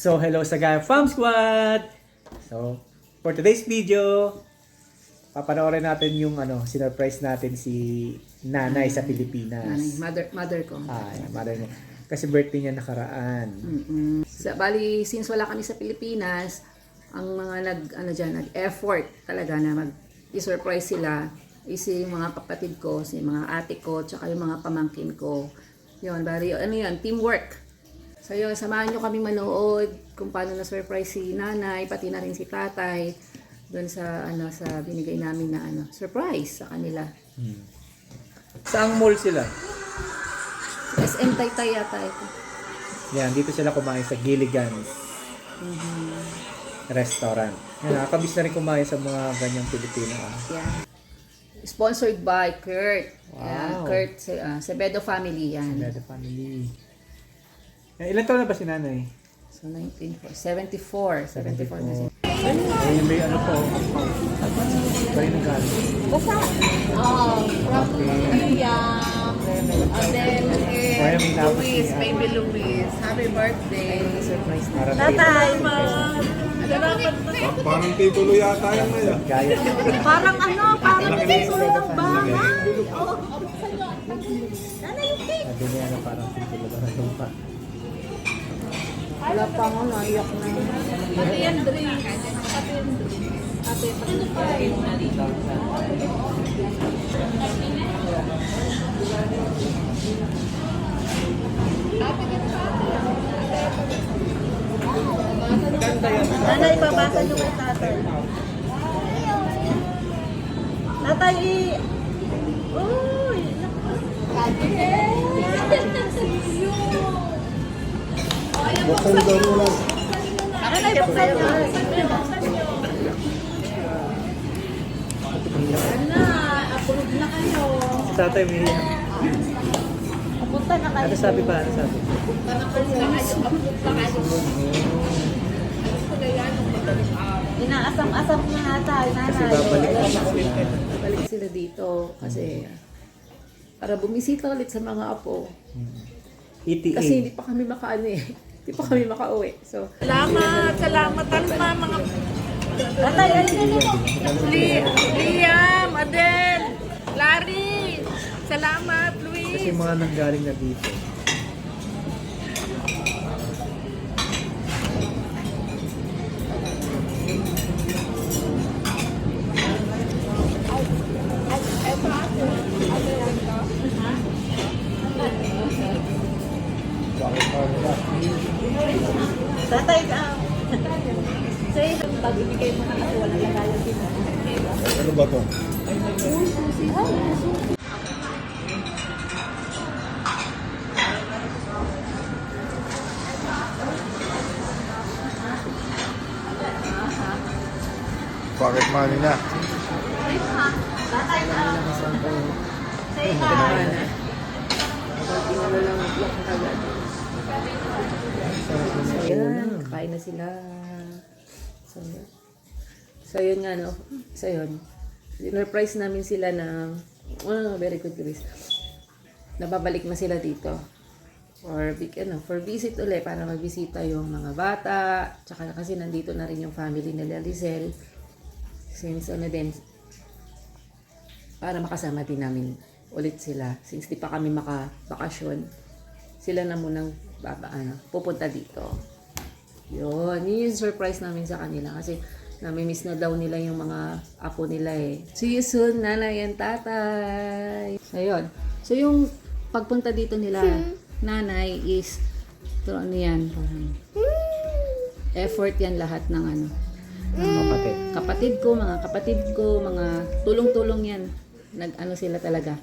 So, hello sa Gaya Farm Squad! So, for today's video, papanoorin natin yung ano, sinurprise natin si Nanay sa Pilipinas. Nanay, mother, mother ko. Ah, yan, mother niya. Kasi birthday niya nakaraan. Mm-mm. Sa, bali, since wala kami sa Pilipinas, ang mga nag, ano dyan, nag-effort talaga na mag-surprise sila is yung mga kapatid ko, si mga ate ko, tsaka yung mga pamangkin ko. Yun, bali, ano yan, teamwork. So yun, samahan nyo kami manood kung paano na-surprise si nanay, pati na rin si tatay doon sa ano sa binigay namin na ano surprise sa kanila. Saang mall sila? SM Taytay yata ito. Yan, dito sila kumain sa Gilligan's restaurant. Yan, nakakabis na rin kumain sa mga ganyang Pilipino. ah. Yan. Sponsored by Kurt. Wow. Yan, Kurt uh, Sebedo family yan. Sagrada Family. Yan, ilan taon na ba si Nanay? So 19 74, 74 na siya. Ayun, may ano po. Kayo nag-galing. Basta, oh, from Liam, and then Kaya may eh, tapos Luis, niya. baby Luis, happy birthday. Surprise na. Parang Tatay, ma. Pa- Parang titulo yata yan ngayon. Gaya. Parang ano, parang titulo ng bahay. Sabi niya na parang titulo na lumpa. Wala pa ako, naiyak na. Pati yan drink. Pati yan drink. Pati pa Nanay, babasa niyo kay tatay. Tatay, i... Uy! Buksan daw mo lang. Nanay, buksan niyo. Na, approve na kayo. Si tatay may Pupunta na kayo. Ano sabi ba? Ano sabi? Inaasam-asam na ata, Kasi babalik ka sa Balik sila dito kasi para bumisita ulit sa mga apo. ETA. Kasi hindi pa kami makaano eh. Hindi pa kami makauwi. So, Salamat, salamat Alma, mga... Li Liam, Adel, Larry, salamat, Luis. Kasi mga nanggaling na dito. Tatay, ah. Say, pag-ibigay mo na kasi walang lagayan dito. Ano ba to? Pocket money niya. Tatay, ah. Say hi. ano lang iyak na. So, yan. Kain na sila. So, yun. So, yun nga, no? So, yun. Dinurprise namin sila na, oh, very good, Chris. Nababalik na sila dito. For, big, ano, for visit ulit, para magbisita yung mga bata. Tsaka kasi nandito na rin yung family nila, Lizelle. Since, ano din, para makasama din namin ulit sila. Since di pa kami makabakasyon, sila na munang baba, ano, pupunta dito. Yun, yun yung surprise namin sa kanila kasi nami-miss na daw nila yung mga apo nila eh. See you soon, nanay and tatay. So, yun. So, yung pagpunta dito nila, nanay is, to ano yan, parang, effort yan lahat ng ano, Kapatid. kapatid ko, mga kapatid ko, mga tulong-tulong yan. Nag ano sila talaga.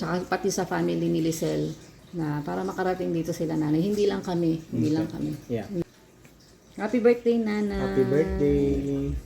Tsaka pati sa family ni Lisel na para makarating dito sila nanay. Hindi lang kami, hindi lang kami. Yeah. Happy birthday, Nana. Happy birthday.